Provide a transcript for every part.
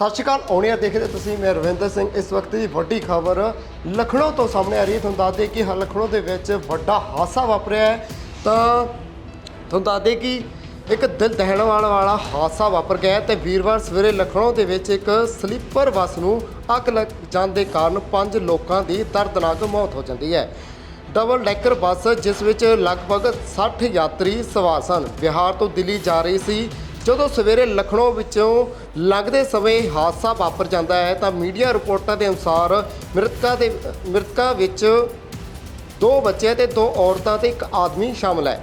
ਸਤਿ ਸ਼੍ਰੀ ਅਕਾਲ ਆਉਣਿਆ ਦੇਖਦੇ ਤੁਸੀਂ ਮੈਂ ਰਵਿੰਦਰ ਸਿੰਘ। ਇਸ ਵਕਤ ਦੀ ਵੱਡੀ ਖਬਰ ਲਖਨਊ ਤੋਂ ਸਾਹਮਣੇ ਆ ਰਹੀ ਹੈ। ਤੁਹਾਨੂੰ ਦੱਸਦੇ ਕਿ ਹ- ਲਖਨਊ ਦੇ ਵਿੱਚ ਵੱਡਾ ਹਾਦਸਾ ਵਾਪਰਿਆ ਹੈ। ਤਾਂ ਤੁਹਾਨੂੰ ਦੱਸਦੇ ਕਿ ਇੱਕ ਦਿਲ ਦਹਿਣ ਵਾਲਾ ਹਾਦਸਾ ਵਾਪਰ ਗਿਆ ਹੈ ਤੇ ਵੀਰਵਾਰ ਸਵੇਰੇ ਲਖਨਊ ਦੇ ਵਿੱਚ ਇੱਕ ਸਲੀਪਰ ਬੱਸ ਨੂੰ ਅੱਗ ਲੱਗ ਜਾਣ ਦੇ ਕਾਰਨ ਪੰਜ ਲੋਕਾਂ ਦੀ ਦਰਦਨਾਕ ਮੌਤ ਹੋ ਜਾਂਦੀ ਹੈ। ਡਬਲ ਡੈਕਰ ਬੱਸ, ਜਿਸ ਵਿੱਚ ਲਗਭਗ 60 ਯਾਤਰੀ ਸਵਾਰ ਸਨ। ਬਿਹਾਰ ਤੋਂ ਦਿੱਲੀ ਜਾ ਰਹੀ ਸੀ। ਜਦੋਂ ਸਵੇਰੇ ਲਖਨਊ ਵਿੱਚੋਂ ਲੰਘਦੇ ਸਮੇਂ ਹਾਦਸਾ ਵਾਪਰ ਜਾਂਦਾ ਹੈ ਤਾਂ ਮੀਡੀਆ ਰਿਪੋਰਟਾਂ ਦੇ ਅਨੁਸਾਰ ਮ੍ਰਿਤਕਾ ਦੇ, ਮ੍ਰਿਤਕਾ ਵਿੱਚ ਦੋ ਬੱਚੇ ਤੇ ਦੋ ਔਰਤਾਂ ਤੇ ਇੱਕ ਆਦਮੀ ਸ਼ਾਮਲ ਹੈ।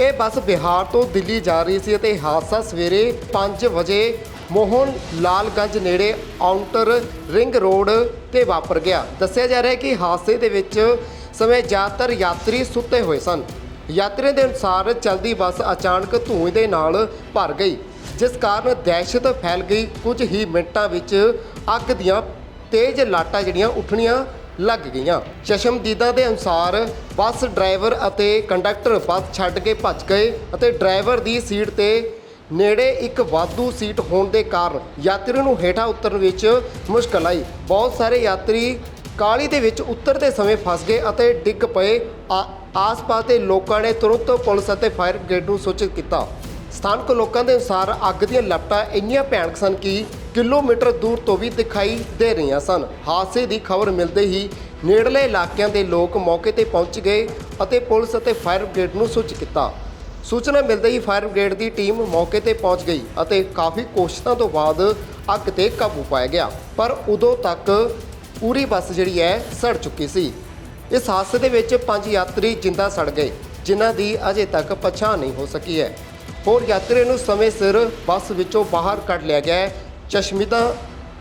ਇਹ ਬੱਸ ਬਿਹਾਰ ਤੋਂ ਦਿੱਲੀ ਜਾ ਰਹੀ ਸੀ ਅਤੇ ਹਾਦਸਾ ਸਵੇਰੇ 5 ਵਜੇ ਮੋਹਨ ਲਾਲਗੰਜ ਨੇੜੇ ਆਊਟਰ ਰਿੰਗ ਰੋਡ ਤੇ ਵਾਪਰ ਗਿਆ। ਦੱਸਿਆ ਜਾ ਰਿਹਾ ਹੈ ਕਿ ਹਾਦਸੇ ਦੇ ਵਿੱਚ ਸਮੇਂ ਜ਼ਿਆਦਾਤਰ ਯਾਤਰੀ ਸੁੱਤੇ ਹੋਏ ਸਨ। ਯਾਤਰੀਆਂ ਦੇ ਅਨੁਸਾਰ ਚਲਦੀ ਬੱਸ ਅਚਾਨਕ ਧੂਏ ਦੇ ਨਾਲ ਭਰ ਗਈ, ਜਿਸ ਕਾਰਨ ਦਹਿਸ਼ਤ ਫੈਲ ਗਈ। ਕੁਝ ਹੀ ਮਿੰਟਾਂ ਵਿੱਚ ਅੱਗ ਦੀਆਂ ਤੇਜ਼ ਲਾਟਾਂ ਜਿਹੜੀਆਂ ਉੱਠਣੀਆਂ ਲੱਗ ਗਈਆਂ। ਚਸ਼ਮਦੀਦਾਂ ਦੇ ਅਨੁਸਾਰ ਬੱਸ ਡਰਾਈਵਰ ਅਤੇ ਕੰਡਕਟਰ ਬੱਸ ਛੱਡ ਕੇ ਭੱਜ ਗਏ ਅਤੇ ਡਰਾਈਵਰ ਦੀ ਸੀਟ ਤੇ ਨੇੜੇ ਇੱਕ ਵਾਧੂ ਸੀਟ ਹੋਣ ਦੇ ਕਾਰਨ ਯਾਤਰੀ ਨੂੰ ਹੇਠਾਂ ਉਤਰਨ ਵਿੱਚ ਮੁਸ਼ਕਲ ਆਈ। ਬਹੁਤ ਸਾਰੇ ਯਾਤਰੀ ਕਾਲੀ ਦੇ ਵਿੱਚ ਉਤਰਦੇ ਸਮੇਂ ਫਸ ਗਏ ਅਤੇ ਡਿੱਗ ਪਏ। ਆ- ਆਸ-ਪਾਸ ਦੇ ਲੋਕਾਂ ਨੇ ਤੁਰੰਤ ਪੁਲਿਸ ਅਤੇ ਫਾਇਰ ਬ੍ਰਿਗੇਡ ਨੂੰ ਸੂਚਿਤ ਕੀਤਾ। ਸਥਾਨਕ ਲੋਕਾਂ ਦੇ ਅਨੁਸਾਰ ਅੱਗ ਦੀਆਂ ਲਪਟਾਂ ਇੰਨੀਆਂ ਭਿਆਨਕ ਸਨ ਕਿ ਕਿਲੋਮੀਟਰ ਦੂਰ ਤੋਂ ਵੀ ਦਿਖਾਈ ਦੇ ਰਹੀਆਂ ਸਨ। ਹਾਦਸੇ ਦੀ ਖਬਰ ਮਿਲਦੇ ਹੀ ਨੇੜਲੇ ਇਲਾਕਿਆਂ ਦੇ ਲੋਕ ਮੌਕੇ ਤੇ ਪਹੁੰਚ ਗਏ ਅਤੇ ਪੁਲਿਸ ਅਤੇ ਫਾਇਰ ਬ੍ਰਿਗੇਡ ਨੂੰ ਸੂਚਿਤ ਕੀਤਾ। ਸੂਚਨਾ ਮਿਲਦੇ ਹੀ ਫਾਇਰ ਬ੍ਰਿਗੇਡ ਦੀ ਟੀਮ ਮੌਕੇ ਤੇ ਪਹੁੰਚ ਗਈ ਅਤੇ ਕਾਫੀ ਕੋਸ਼ਿਸ਼ਾਂ ਤੋਂ ਬਾਅਦ ਅੱਗ ਤੇ ਕਾਬੂ ਪਾਇਆ ਗਿਆ। ਪਰ ਉਦੋਂ ਤੱਕ ਪੂਰੀ ਬੱਸ ਜਿਹੜੀ ਹੈ ਸੜ ਚੁੱਕੀ ਸੀ। ਇਸ ਹਾਦਸੇ ਦੇ ਵਿੱਚ ਪੰਜ ਯਾਤਰੀ ਜਿੰਦਾ ਸੜ ਗਏ, ਜਿਨ੍ਹਾਂ ਦੀ ਅਜੇ ਤੱਕ ਪਛਾਣ ਨਹੀਂ ਹੋ ਸਕੀ ਹੈ। ਹੋਰ ਯਾਤਰੀ ਨੂੰ ਸਮੇਂ ਸਿਰ ਬੱਸ ਵਿੱਚੋਂ ਬਾਹਰ ਕੱਢ ਲਿਆ ਗਿਆ ਹੈ। ਚਸ਼ਮੀਦਾ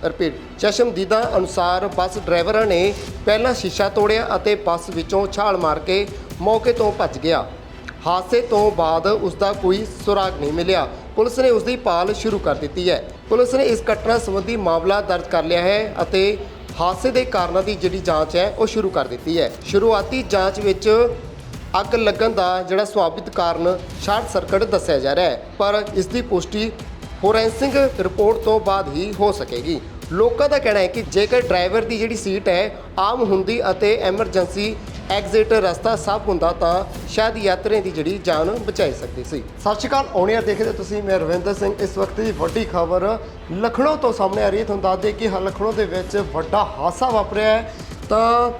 ਰਿਪੀਟ, ਚਸ਼ਮਦੀਦਾਂ ਅਨੁਸਾਰ ਬੱਸ ਡਰਾਈਵਰਾਂ ਨੇ ਪਹਿਲਾਂ ਸ਼ੀਸ਼ਾ ਤੋੜਿਆ ਅਤੇ ਬੱਸ ਵਿੱਚੋਂ ਛਾਲ ਮਾਰ ਕੇ ਮੌਕੇ ਤੋਂ ਭੱਜ ਗਿਆ। ਹਾਦਸੇ ਤੋਂ ਬਾਅਦ ਉਸ ਦਾ ਕੋਈ ਸੁਰਾਗ ਨਹੀਂ ਮਿਲਿਆ। ਪੁਲਿਸ ਨੇ ਉਸ ਦੀ ਭਾਲ ਸ਼ੁਰੂ ਕਰ ਦਿੱਤੀ ਹੈ। ਪੁਲਿਸ ਨੇ ਇਸ ਘਟਨਾ ਸੰਬੰਧੀ ਮਾਮਲਾ ਦਰਜ ਕਰ ਲਿਆ ਹੈ ਅਤੇ ਹਾਦਸੇ ਦੇ ਕਾਰਨਾਂ ਦੀ ਜਿਹੜੀ ਜਾਂਚ ਹੈ, ਉਹ ਸ਼ੁਰੂ ਕਰ ਦਿੱਤੀ ਹੈ। ਸ਼ੁਰੂਆਤੀ ਜਾਂਚ ਵਿੱਚ ਅੱਗ ਲੱਗਣ ਦਾ ਜਿਹੜਾ ਸੁਭਾਵਿਕ ਕਾਰਨ ਸ਼ਾਰਟ ਸਰਕਟ ਦੱਸਿਆ ਜਾ ਰਿਹਾ ਹੈ, ਪਰ ਇਸ ਦੀ ਪੁਸ਼ਟੀ ਫੋਰੈਂਸਿਕ ਰਿਪੋਰਟ ਤੋਂ ਬਾਅਦ ਹੀ ਹੋ ਸਕੇਗੀ। ਲੋਕਾਂ ਦਾ ਕਹਿਣਾ ਹੈ ਕਿ ਜੇਕਰ ਡਰਾਈਵਰ ਦੀ ਜਿਹੜੀ ਸੀਟ ਹੈ, ਆਮ ਹੁੰਦੀ ਅਤੇ ਐਮਰਜੈਂਸੀ ਐਗਜ਼ਿਟ ਰਸਤਾ ਸਾਫ਼ ਹੁੰਦਾ ਤਾਂ ਸ਼ਾਇਦ ਯਾਤਰੀਆਂ ਦੀ ਜਿਹੜੀ ਜਾਨ ਬਚਾਈ ਸਕਦੀ ਸੀ। ਸਤਿ ਸ਼੍ਰੀ ਅਕਾਲ ਆਉਣਿਆ ਦੇਖਦੇ ਤੁਸੀਂ, ਮੈਂ ਰਵਿੰਦਰ ਸਿੰਘ। ਇਸ ਵਕਤ ਦੀ ਵੱਡੀ ਖਬਰ ਲਖਨਊ ਤੋਂ ਸਾਹਮਣੇ ਆ ਰਹੀ ਹੈ। ਤੁਹਾਨੂੰ ਦੱਸਦੇ ਕਿ ਹਾਂ, ਲਖਨਊ ਦੇ ਵਿੱਚ ਵੱਡਾ ਹਾਦਸਾ ਵਾਪਰਿਆ ਹੈ। ਤਾਂ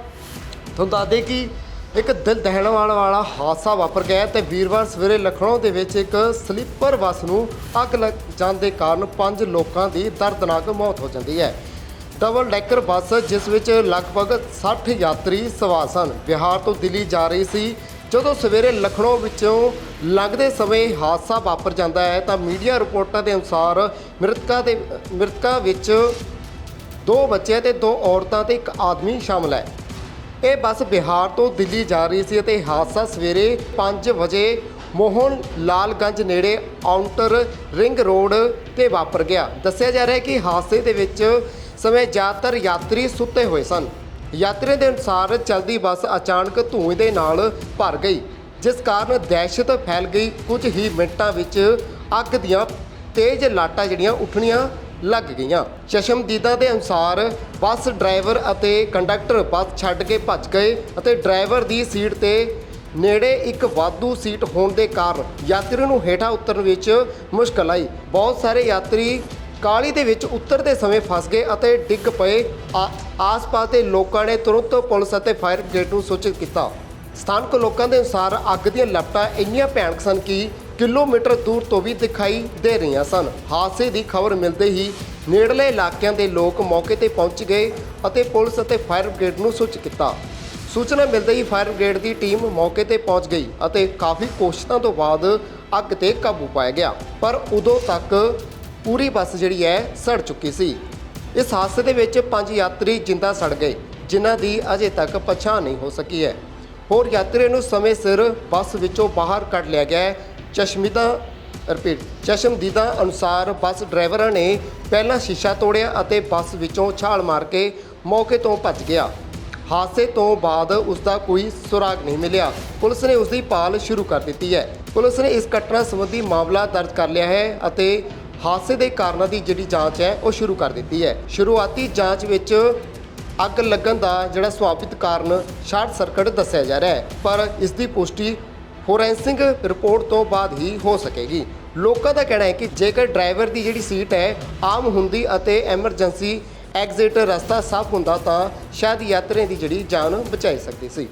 ਤੁਹਾਨੂੰ ਦੱਸਦੇ ਕਿ ਇੱਕ ਦਿਲ ਦਹਿਣ ਵਾਲਾ ਵਾਲਾ ਹਾਦਸਾ ਵਾਪਰ ਗਿਆ ਹੈ ਤੇ ਵੀਰਵਾਰ ਸਵੇਰੇ ਲਖਨਊ ਦੇ ਵਿੱਚ ਇੱਕ ਸਲੀਪਰ ਬੱਸ ਨੂੰ ਅੱਗ ਲੱਗ ਜਾਣ ਦੇ ਕਾਰਨ ਪੰਜ ਲੋਕਾਂ ਦੀ ਦਰਦਨਾਕ ਮੌਤ ਹੋ ਜਾਂਦੀ ਹੈ। ਡਬਲ ਡੈਕਰ ਬੱਸ, ਜਿਸ ਵਿੱਚ ਲਗਭਗ 60 ਯਾਤਰੀ ਸਵਾਰ ਸਨ। ਬਿਹਾਰ ਤੋਂ ਦਿੱਲੀ ਜਾ ਰਹੀ ਸੀ। ਜਦੋਂ ਸਵੇਰੇ ਲਖਨਊ ਵਿੱਚੋਂ ਲੰਘਦੇ ਸਮੇਂ ਹਾਦਸਾ ਵਾਪਰ ਜਾਂਦਾ ਹੈ, ਤਾਂ ਮੀਡੀਆ ਰਿਪੋਰਟਾਂ ਦੇ ਅਨੁਸਾਰ ਮ੍ਰਿਤਕਾਂ ਦੇ, ਮ੍ਰਿਤਕਾਂ ਵਿੱਚ ਦੋ ਬੱਚੇ ਤੇ ਦੋ ਔਰਤਾਂ ਤੇ ਇੱਕ ਆਦਮੀ ਸ਼ਾਮਲ ਹੈ। ਇਹ ਬੱਸ ਬਿਹਾਰ ਤੋਂ ਦਿੱਲੀ ਜਾ ਰਹੀ ਸੀ ਅਤੇ ਹਾਦਸਾ ਸਵੇਰੇ 5 ਵਜੇ ਮੋਹਨ ਲਾਲਗੰਜ ਨੇੜੇ ਆਊਟਰ ਰਿੰਗ ਰੋਡ ਤੇ ਵਾਪਰ ਗਿਆ। ਦੱਸਿਆ ਜਾ ਰਿਹਾ ਹੈ ਕਿ ਹਾਦਸੇ ਦੇ ਵਿੱਚ ਸਮੇਂ ਜ਼ਿਆਦਾਤਰ ਯਾਤਰੀ ਸੁੱਤੇ ਹੋਏ ਸਨ। ਯਾਤਰੀਆਂ ਦੇ ਅਨੁਸਾਰ ਚਲਦੀ ਬੱਸ ਅਚਾਨਕ ਧੂਏ ਦੇ ਨਾਲ ਭਰ ਗਈ, ਜਿਸ ਕਾਰਨ ਦਹਿਸ਼ਤ ਫੈਲ ਗਈ। ਕੁਝ ਹੀ ਮਿੰਟਾਂ ਵਿੱਚ ਅੱਗ ਦੀਆਂ ਤੇਜ਼ ਲਾਟਾਂ ਜਿਹੜੀਆਂ ਉੱਠਣੀਆਂ ਲੱਗ ਗਈਆਂ। ਚਸ਼ਮਦੀਦਾਂ ਦੇ ਅਨੁਸਾਰ ਬੱਸ ਡਰਾਈਵਰ ਅਤੇ ਕੰਡਕਟਰ ਬੱਸ ਛੱਡ ਕੇ ਭੱਜ ਗਏ ਅਤੇ ਡਰਾਈਵਰ ਦੀ ਸੀਟ ਤੇ ਨੇੜੇ ਇੱਕ ਵਾਧੂ ਸੀਟ ਹੋਣ ਦੇ ਕਾਰਨ ਯਾਤਰੀ ਨੂੰ ਹੇਠਾਂ ਉਤਰਨ ਵਿੱਚ ਮੁਸ਼ਕਲ ਆਈ। ਬਹੁਤ ਸਾਰੇ ਯਾਤਰੀ ਕਾਲੀ ਦੇ ਵਿੱਚ ਉਤਰਦੇ ਸਮੇਂ ਫਸ ਗਏ ਅਤੇ ਡਿੱਗ ਪਏ। ਆਸ-ਪਾਸ ਦੇ ਲੋਕਾਂ ਨੇ ਤੁਰੰਤ ਪੁਲਿਸ ਅਤੇ ਫਾਇਰ ਬ੍ਰਿਗੇਡ ਨੂੰ ਸੂਚਿਤ ਕੀਤਾ। ਸਥਾਨਕ ਲੋਕਾਂ ਦੇ ਅਨੁਸਾਰ ਅੱਗ ਦੀਆਂ ਲਪਟਾਂ ਇੰਨੀਆਂ ਭਿਆਨਕ ਸਨ ਕਿ ਕਿਲੋਮੀਟਰ ਦੂਰ ਤੋਂ ਵੀ ਦਿਖਾਈ ਦੇ ਰਹੀਆਂ ਸਨ। ਹਾਦਸੇ ਦੀ ਖਬਰ ਮਿਲਦੇ ਹੀ ਨੇੜਲੇ ਇਲਾਕਿਆਂ ਦੇ ਲੋਕ ਮੌਕੇ ਤੇ ਪਹੁੰਚ ਗਏ ਅਤੇ ਪੁਲਿਸ ਅਤੇ ਫਾਇਰ ਬ੍ਰਿਗੇਡ ਨੂੰ ਸੂਚਿਤ ਕੀਤਾ। ਸੂਚਨਾ ਮਿਲਦੇ ਹੀ ਫਾਇਰ ਬ੍ਰਿਗੇਡ ਦੀ ਟੀਮ ਮੌਕੇ ਤੇ ਪਹੁੰਚ ਗਈ ਅਤੇ ਕਾਫੀ ਕੋਸ਼ਿਸ਼ਾਂ ਤੋਂ ਬਾਅਦ ਅੱਗ ਤੇ ਕਾਬੂ ਪਾਇਆ ਗਿਆ। ਪਰ ਉਦੋਂ ਤੱਕ ਪੂਰੀ ਬੱਸ ਜਿਹੜੀ ਹੈ ਸੜ ਚੁੱਕੀ ਸੀ। ਇਸ ਹਾਦਸੇ ਦੇ ਵਿੱਚ ਪੰਜ ਯਾਤਰੀ ਜਿੰਦਾ ਸੜ ਗਏ, ਜਿਨ੍ਹਾਂ ਦੀ ਅਜੇ ਤੱਕ ਪਛਾਣ ਨਹੀਂ ਹੋ ਸਕੀ ਹੈ। ਹੋਰ ਯਾਤਰੀ ਨੂੰ ਸਮੇਂ ਸਿਰ ਬੱਸ ਵਿੱਚੋਂ ਬਾਹਰ ਕੱਢ ਲਿਆ ਗਿਆ ਹੈ। ਚਸ਼ਮੀਦਾ ਰਿਪੀਟ ਚਸ਼ਮਦੀਦਾਂ ਅਨੁਸਾਰ ਬੱਸ ਡਰਾਈਵਰਾਂ ਨੇ ਪਹਿਲਾਂ ਸ਼ੀਸ਼ਾ ਤੋੜਿਆ ਅਤੇ ਬੱਸ ਵਿੱਚੋਂ ਛਾਲ ਮਾਰ ਕੇ ਮੌਕੇ ਤੋਂ ਭੱਜ ਗਿਆ। ਹਾਦਸੇ ਤੋਂ ਬਾਅਦ ਉਸ ਦਾ ਕੋਈ ਸੁਰਾਗ ਨਹੀਂ ਮਿਲਿਆ। ਪੁਲਿਸ ਨੇ ਉਸ ਦੀ ਭਾਲ ਸ਼ੁਰੂ ਕਰ ਦਿੱਤੀ ਹੈ। ਪੁਲਿਸ ਨੇ ਇਸ ਘਟਨਾ ਸੰਬੰਧੀ ਮਾਮਲਾ ਦਰਜ ਕਰ ਲਿਆ ਹੈ ਅਤੇ ਹਾਦਸੇ ਦੇ ਕਾਰਨਾਂ ਦੀ ਜਿਹੜੀ ਜਾਂਚ ਹੈ, ਉਹ ਸ਼ੁਰੂ ਕਰ ਦਿੱਤੀ ਹੈ। ਸ਼ੁਰੂਆਤੀ ਜਾਂਚ ਵਿੱਚ ਅੱਗ ਲੱਗਣ ਦਾ ਜਿਹੜਾ ਸੁਭਾਵਿਕ ਕਾਰਨ ਸ਼ਾਰਟ ਸਰਕਟ ਦੱਸਿਆ ਜਾ ਰਿਹਾ ਹੈ, ਪਰ ਇਸ ਦੀ ਪੁਸ਼ਟੀ ਫੋਰੈਂਸਿਕ ਰਿਪੋਰਟ ਤੋਂ ਬਾਅਦ ਹੀ ਹੋ ਸਕੇਗੀ। ਲੋਕਾਂ ਦਾ ਕਹਿਣਾ ਹੈ ਕਿ ਜੇਕਰ ਡਰਾਈਵਰ ਦੀ ਜਿਹੜੀ ਸੀਟ ਹੈ, ਆਮ ਹੁੰਦੀ ਅਤੇ ਐਮਰਜੈਂਸੀ ਐਗਜ਼ਿਟ ਰਸਤਾ ਸਾਫ਼ ਹੁੰਦਾ ਤਾਂ ਸ਼ਾਇਦ ਯਾਤਰੀਆਂ ਦੀ ਜਿਹੜੀ ਜਾਨ ਬਚਾਈ ਸਕਦੀ ਸੀ।